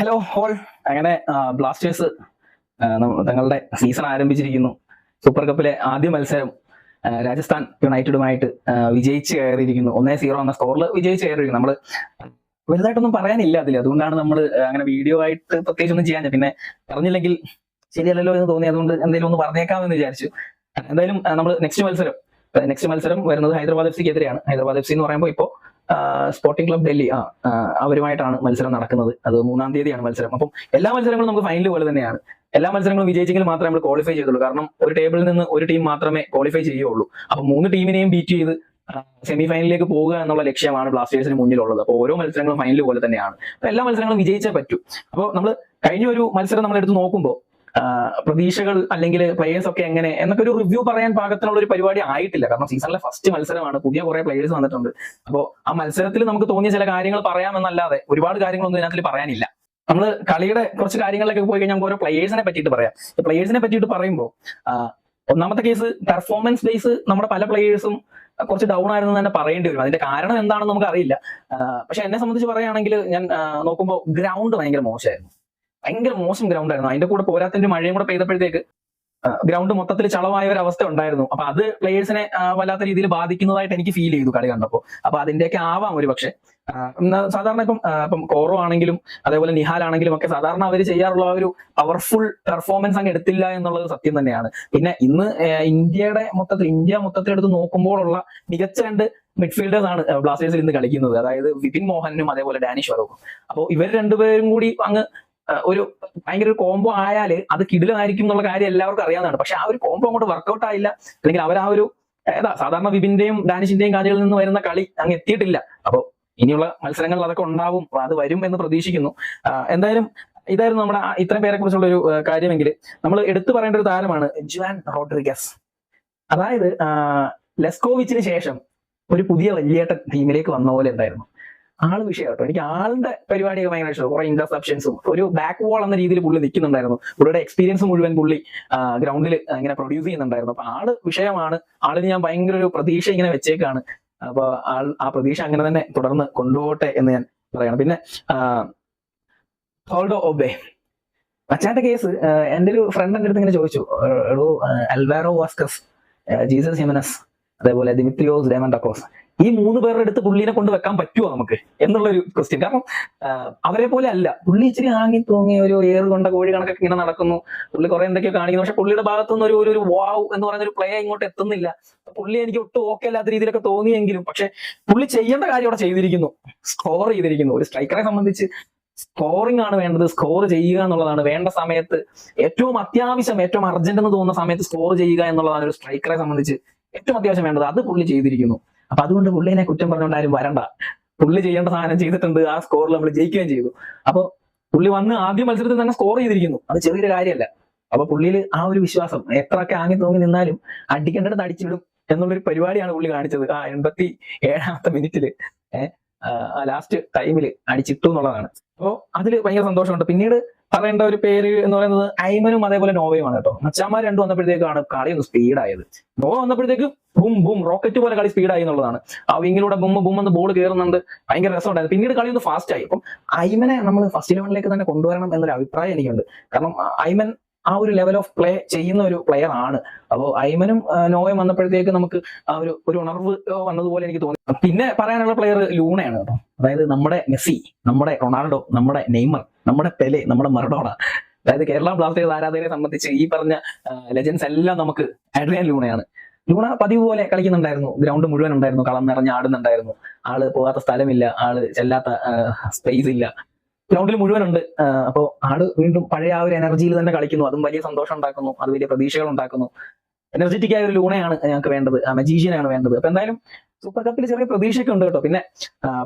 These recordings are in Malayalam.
ഹലോ ഹോൾ അങ്ങനെ ബ്ലാസ്റ്റേഴ്സ് തങ്ങളുടെ സീസൺ ആരംഭിച്ചിരിക്കുന്നു. സൂപ്പർ കപ്പിലെ ആദ്യ മത്സരം രാജസ്ഥാൻ യുണൈറ്റഡുമായിട്ട് വിജയിച്ച് കയറിയിരിക്കുന്നു. ഒന്നേ സീറോ എന്ന സ്കോറിൽ വിജയിച്ച് കയറിയിരിക്കുന്നു. നമ്മൾ വലുതായിട്ടൊന്നും പറയാനില്ല അതിൽ അതുകൊണ്ടാണ് നമ്മൾ അങ്ങനെ വീഡിയോ ആയിട്ട് പ്രത്യേകിച്ച് ഒന്നും ചെയ്യാൻ പിന്നെ പറഞ്ഞില്ലെങ്കിൽ ശരിയല്ലല്ലോ എന്ന് തോന്നി. അതുകൊണ്ട് എന്തെങ്കിലും ഒന്ന് പറഞ്ഞേക്കാമെന്ന് വിചാരിച്ചു. എന്തായാലും നമ്മൾ നെക്സ്റ്റ് മത്സരം നെക്സ്റ്റ് മത്സരം വരുന്നത് ഹൈദരാബാദ് എഫ് സിക്ക് എതിരെയാണ് ഹൈദരാബാദ് എഫ് സി എന്ന് പറയുമ്പോൾ ഇപ്പോൾ സ്പോർട്ടിംഗ് ക്ലബ് ഡൽഹി ആ അവരുമായിട്ടാണ് മത്സരം നടക്കുന്നത്. അത് മൂന്നാം തീയതിയാണ് മത്സരം. അപ്പം എല്ലാ മത്സരങ്ങളും നമുക്ക് ഫൈനൽ പോലെ തന്നെയാണ്. എല്ലാ മത്സരങ്ങളും വിജയിച്ചെങ്കിൽ മാത്രമേ നമ്മൾ ക്വാളിഫൈ ചെയ്തുള്ളൂ. കാരണം ഒരു ടേബിളിൽ നിന്ന് ഒരു ടീം മാത്രമേ ക്വാളിഫൈ ചെയ്യുള്ളൂ അപ്പൊ മൂന്ന് ടീമിനെയും ബീറ്റ് ചെയ്ത് സെമി ഫൈനലിലേക്ക് പോകുക എന്നുള്ള ലക്ഷ്യമാണ് ബ്ലാസ്റ്റേഴ്സിന് മുന്നിലുള്ളത്. അപ്പോൾ ഓരോ മത്സരങ്ങളും ഫൈനൽ പോലെ തന്നെയാണ്. അപ്പൊ എല്ലാ മത്സരങ്ങളും വിജയിച്ചേ പറ്റൂ. അപ്പോൾ നമ്മൾ കഴിഞ്ഞ ഒരു മത്സരം നമ്മൾ എടുത്ത് നോക്കുമ്പോൾ പ്രതീക്ഷകൾ അല്ലെങ്കിൽ പ്ലേയേഴ്സ് ഒക്കെ എങ്ങനെ എന്നൊക്കെ ഒരു റിവ്യൂ പറയാൻ പാകത്തിനുള്ള ഒരു പരിപാടി ആയിട്ടില്ല. കാരണം സീസണിലെ ഫസ്റ്റ് മത്സരമാണ്. പുതിയ കുറെ പ്ലേയേഴ്സ് വന്നിട്ടുണ്ട്. അപ്പോൾ ആ മത്സരത്തിൽ നമുക്ക് തോന്നിയ ചില കാര്യങ്ങൾ പറയാമെന്നല്ലാതെ ഒരുപാട് കാര്യങ്ങളൊന്നും ഇതിനകത്തിൽ പറയാനില്ല. നമ്മൾ കളിയുടെ കുറച്ച് കാര്യങ്ങളിലൊക്കെ പോയി കഴിഞ്ഞാൽ നമുക്ക് ഓരോ പ്ലേയേഴ്സിനെ പറ്റിയിട്ട് പറയാം. പ്ലേയേഴ്സിനെ പറ്റിയിട്ട് പറയുമ്പോൾ ഒന്നാമത്തെ കേസ് പെർഫോമൻസ് ബേസ് നമ്മുടെ പല പ്ലേയേഴ്സും കുറച്ച് ഡൗൺ ആയിരുന്നു തന്നെ പറയേണ്ടി വരും. അതിന്റെ കാരണം എന്താണെന്ന് നമുക്ക് അറിയില്ല. പക്ഷെ എന്നെ സംബന്ധിച്ച് പറയുകയാണെങ്കിൽ ഞാൻ നോക്കുമ്പോൾ ഗ്രൗണ്ട് ഭയങ്കര മോശമായിരുന്നു. ഭയങ്കര മോശം ഗ്രൗണ്ട് ആയിരുന്നു. അതിന്റെ കൂടെ പോരാത്തിന്റെ മഴയും കൂടെ പെയ്തപ്പോഴത്തേക്ക് ഗ്രൗണ്ട് മൊത്തത്തിൽ ചളവായ ഒരു അവസ്ഥ ഉണ്ടായിരുന്നു. അപ്പൊ അത് പ്ലേയേഴ്സിനെ വല്ലാത്ത രീതിയിൽ ബാധിക്കുന്നതായിട്ട് എനിക്ക് ഫീൽ ചെയ്തു കളി കണ്ടപ്പോൾ അപ്പൊ അതിന്റെയൊക്കെ ആവാം ഒരു പക്ഷെ. സാധാരണ ഇപ്പം ഇപ്പം കോറോ ആണെങ്കിലും അതേപോലെ നിഹാൽ ആണെങ്കിലും ഒക്കെ സാധാരണ അവർ ചെയ്യാറുള്ള ഒരു പവർഫുൾ പെർഫോമൻസ് അങ്ങ് എടുത്തില്ല എന്നുള്ളത് സത്യം തന്നെയാണ്. പിന്നെ ഇന്ന് ഇന്ത്യയുടെ മൊത്തത്തിൽ ഇന്ത്യ മൊത്തത്തിൽ എടുത്ത് നോക്കുമ്പോഴുള്ള മികച്ച രണ്ട് മിഡ്ഫീൽഡേഴ്സ് ആണ് ബ്ലാസ്റ്റേഴ്സിൽ ഇന്ന് കളിക്കുന്നത്. അതായത് വിപിൻ മോഹനും അതേപോലെ ഡാനിഷ് വറവും അപ്പോൾ ഇവർ രണ്ടുപേരും കൂടി അങ്ങ് ഒരു ഭയങ്കര ഒരു കോംബോ ആയാൽ അത് കിടിലായിരിക്കും എന്നുള്ള കാര്യം എല്ലാവർക്കും അറിയാവുന്നതാണ്. പക്ഷെ ആ ഒരു കോംബോ അങ്ങോട്ട് വർക്കൗട്ട് ആയില്ല. അല്ലെങ്കിൽ അവർ ആ ഒരു ഏതാ സാധാരണ വിപിന്റെയും ഡാനിഷിന്റെയും കാര്യങ്ങളിൽ നിന്ന് വരുന്ന കളി അങ്ങ് എത്തിയിട്ടില്ല. അപ്പോൾ ഇനിയുള്ള മത്സരങ്ങൾ അതൊക്കെ ഉണ്ടാവും. അത് വരും എന്ന് പ്രതീക്ഷിക്കുന്നു. എന്തായാലും ഇതായിരുന്നു നമ്മുടെ ഇത്രയും പേരെ കുറിച്ചുള്ള ഒരു കാര്യമെങ്കിൽ. നമ്മൾ എടുത്തു പറയേണ്ട ഒരു താരമാണ് ജുവാൻ റോഡ്രിഗസ്. അതായത് ലെസ്കോവിച്ചിന് ശേഷം ഒരു പുതിയ വലിയേട്ട ടീമിലേക്ക് വന്ന പോലെ ഉണ്ടായിരുന്നു ആൾ കേട്ടോ. എനിക്ക് ആളുടെ പരിപാടിയൊക്കെ ഭയങ്കര ഇഷ്ടം കുറെ ഇന്റർസെപ്ഷൻസും ഒരു ബാക്ക് വോൾ എന്ന രീതിയിൽ പുള്ളി നിൽക്കുന്നുണ്ടായിരുന്നു. പുള്ളിയുടെ എക്സ്പീരിയൻസ് മുഴുവൻ പുള്ളി ഗ്രൗണ്ടിൽ ഇങ്ങനെ പ്രൊഡ്യൂസ് ചെയ്യുന്നുണ്ടായിരുന്നു. അപ്പൊ ആൾ വിഷയമാണ്. ആളിന് ഞാൻ ഭയങ്കര ഒരു പ്രതീക്ഷ ഇങ്ങനെ വെച്ചേക്കാണ്. അപ്പൊ ആൾ ആ പ്രതീക്ഷ അങ്ങനെ തന്നെ തുടർന്ന് കൊണ്ടുപോകട്ടെ എന്ന് ഞാൻ പറയണം. പിന്നെ ഹോൾഡോ ഒബേ അച്ചാന്റെ കേസ് എന്റെ ഒരു ഫ്രണ്ട് എന്റെ അടുത്ത് ഇങ്ങനെ ചോദിച്ചു. "ഏഹ്, എടോ അൽവാരോ വാസ്കസ് ജീസസ് ഹിമനസ് അതേപോലെ ദിമിത്രിയോസ് ഡേമൻഡക്കോസ് ഈ മൂന്ന് പേരുടെ അടുത്ത് പുള്ളിനെ കൊണ്ട് വെക്കാൻ പറ്റുമോ നമുക്ക്? എന്നുള്ള ഒരു ക്വസ്റ്റ്യൻ കാരണം അവരെ പോലെ അല്ല. പുള്ളി ഇച്ചിരി ആങ്ങി തൂങ്ങി ഒരു ഏറ് കൊണ്ട കോഴി കണക്കൊക്കെ ഇങ്ങനെ നടക്കുന്നു. പുള്ളി കുറെ എന്തൊക്കെയോ കാണിക്കുന്നു. പക്ഷെ പുള്ളിയുടെ ഭാഗത്തുനിന്ന് ഒരു- ഒരു വാവ് എന്ന് പറയുന്ന ഒരു പ്ലേ ഇങ്ങോട്ട് എത്തുന്നില്ല. പുള്ളി എനിക്ക് ഒട്ടും ഓക്കെ അല്ലാത്ത രീതിയിലൊക്കെ തോന്നിയെങ്കിലും പക്ഷെ പുള്ളി ചെയ്യേണ്ട കാര്യം അവിടെ ചെയ്തിരിക്കുന്നു. സ്കോർ ചെയ്തിരിക്കുന്നു. ഒരു സ്ട്രൈക്കറെ സംബന്ധിച്ച് സ്കോറിംഗ് ആണ് വേണ്ടത്. സ്കോർ ചെയ്യുക എന്നുള്ളതാണ്. വേണ്ട സമയത്ത് ഏറ്റവും അത്യാവശ്യം ഏറ്റവും അർജന്റ് എന്ന് തോന്നുന്ന സമയത്ത് സ്കോർ ചെയ്യുക എന്നുള്ളതാണ് ഒരു സ്ട്രൈക്കറെ സംബന്ധിച്ച് ഏറ്റവും അത്യാവശ്യം വേണ്ടത് അത് പുള്ളി ചെയ്തിരിക്കുന്നു. അപ്പൊ അതുകൊണ്ട് പുള്ളിനെ കുറ്റം പറഞ്ഞുകൊണ്ട് ആരും വരണ്ട. പുള്ളി ചെയ്യേണ്ട സാധനം ചെയ്തിട്ടുണ്ട് ആ സ്കോറിൽ നമ്മൾ ജയിക്കുകയും ചെയ്തു. അപ്പൊ പുള്ളി വന്ന് ആദ്യ മത്സരത്തിൽ തന്നെ സ്കോർ ചെയ്തിരിക്കുന്നു. അത് ചെറിയൊരു കാര്യമല്ല. അപ്പൊ പുള്ളിയിൽ ആ ഒരു വിശ്വാസം എത്രയൊക്കെ ആങ്ങി തോങ്ങി നിന്നാലും അടിക്കേണ്ടത് അടിച്ചിടും എന്നുള്ളൊരു പരിപാടിയാണ് പുള്ളി കാണിച്ചത്. ആ എൺപത്തി ഏഴാമത്തെ മിനിറ്റിൽ ലാസ്റ്റ് ടൈമിൽ അടിച്ചിട്ടു എന്നുള്ളതാണ്. അപ്പോ അതിൽ ഭയങ്കര സന്തോഷമുണ്ട്. പിന്നീട് പറയേണ്ട ഒരു പേര് എന്ന് പറയുന്നത് ഐമനും അതേപോലെ നോവയുമാണ് കേട്ടോ. അച്ഛാമാർ രണ്ടും വന്നപ്പോഴത്തേക്കാണ് കളി ഒന്ന് സ്പീഡായത് നോവ വന്നപ്പോഴത്തേക്ക് ബും ബും റോക്കറ്റ് പോലെ കളി സ്പീഡായി എന്നുള്ളതാണ്. ആ വിങ്ങിലൂടെ ബും ബും എന്ന് ബോൾ കയറുന്നുണ്ട് ഭയങ്കര രസമുണ്ടായിരുന്നു. പിന്നീട് കളി ഒന്ന് ഫാസ്റ്റ് ആയി. അപ്പം ഐമനെ നമ്മൾ ഫസ്റ്റ് ഇലവനിലേക്ക് തന്നെ കൊണ്ടുവരണം എന്നൊരു അഭിപ്രായം എനിക്കുണ്ട്. കാരണം ഐമൻ ആ ഒരു ലെവൽ ഓഫ് പ്ലേ ചെയ്യുന്ന ഒരു പ്ലെയർ ആണ്. അപ്പോൾ ഐമനും നോവയും വന്നപ്പോഴത്തേക്ക് നമുക്ക് ആ ഒരു ഒരു ഉണർവ് വന്നതുപോലെ എനിക്ക് തോന്നി. പിന്നെ പറയാനുള്ള പ്ലെയർ ലൂണയാണ് കേട്ടോ. അതായത് നമ്മുടെ മെസ്സി നമ്മുടെ റൊണാൾഡോ നമ്മുടെ നെയ്മർ. നമ്മുടെ പെലെ നമ്മുടെ മറഡോണ. അതായത് കേരള ബ്ലാസ്റ്റേഴ്സ് ആരാധകരെ സംബന്ധിച്ച് ഈ പറഞ്ഞ ലെജൻസ് എല്ലാം നമുക്ക് അഡ്രിയൻ ലൂണയാണ്. ലൂണ പതിവ് പോലെ കളിക്കുന്നുണ്ടായിരുന്നു. ഗ്രൗണ്ട് മുഴുവൻ ഉണ്ടായിരുന്നു. കളം നിറഞ്ഞ് ആടുന്നുണ്ടായിരുന്നു. ആൾ പോകാത്ത സ്ഥലമില്ല. ആൾ ചെല്ലാത്ത സ്പേസ് ഇല്ല. ഗ്രൗണ്ടിൽ മുഴുവൻ ഉണ്ട്. അപ്പോൾ ആൾ വീണ്ടും പഴയ ആ ഒരു എനർജിയിൽ തന്നെ കളിക്കുന്നു. അതും വലിയ സന്തോഷം ഉണ്ടാക്കുന്നു. അത് വലിയ പ്രതീക്ഷകൾ ഉണ്ടാക്കുന്നു. എനർജറ്റിക് ആയ ഒരു ലൂണയാണ് ഞങ്ങൾക്ക് വേണ്ടത്. ആ മജീഷ്യനാണ് വേണ്ടത്. അപ്പൊ എന്തായാലും സൂപ്പർ കപ്പിൽ ചെറിയ പ്രതീക്ഷയൊക്കെ ഉണ്ട് കേട്ടോ. പിന്നെ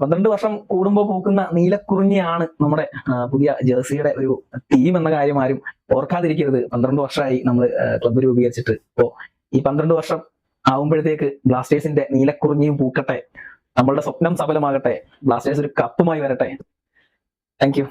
പന്ത്രണ്ട് വർഷം കൂടുമ്പോൾ പൂക്കുന്ന നീലക്കുറിഞ്ഞിയാണ് നമ്മുടെ പുതിയ ജേഴ്സിയുടെ ഒരു ടീം എന്ന കാര്യം ആരും ഓർക്കാതിരിക്കരുത്. പന്ത്രണ്ട് വർഷമായി നമ്മൾ ക്ലബ്ബ് രൂപീകരിച്ചിട്ട്. ഇപ്പോ ഈ പന്ത്രണ്ട് വർഷം ആവുമ്പോഴത്തേക്ക് ബ്ലാസ്റ്റേഴ്സിന്റെ നീലക്കുറിഞ്ഞിയും പൂക്കട്ടെ. നമ്മളുടെ സ്വപ്നം സഫലമാകട്ടെ. ബ്ലാസ്റ്റേഴ്സ് ഒരു കപ്പുമായി വരട്ടെ. താങ്ക്